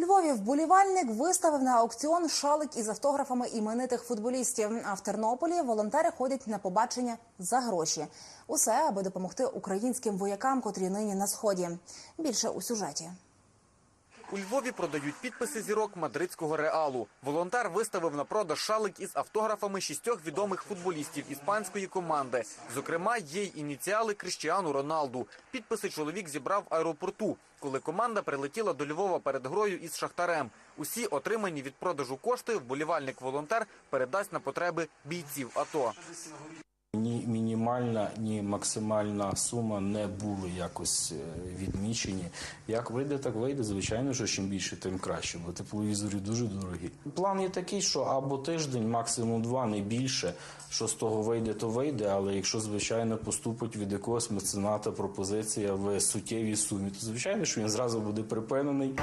Львові вболівальник виставив на аукціон шалик із автографами іменитих футболістів. А в Тернополі волонтери ходять на побачення за гроші. Усе аби допомогти українським воякам, котрі нині на сході. Більше у сюжеті. У Львові продають підписи зірок мадридського реалу. Волонтер виставив на продаж шалик із автографами шістьох відомих футболістів іспанської команди. Зокрема, є й ініціали Кріштіану Роналду. Підписи чоловік зібрав в аеропорту, коли команда прилетіла до Львова перед грою із Шахтарем. Усі отримані від продажу кошти вболівальник-волонтер передасть на потреби бійців АТО. Ні мінімальна, ні максимальна сума не були якось е, відмічені. Як вийде, так вийде. Звичайно, що чим більше, тим краще, бо тепловізори дуже дорогі. План є такий, що або тиждень, максимум два, не більше. Що з того вийде, то вийде. Але якщо звичайно поступить від якогось мецената пропозиція в суттєвій сумі, то звичайно, що він зразу буде припинений.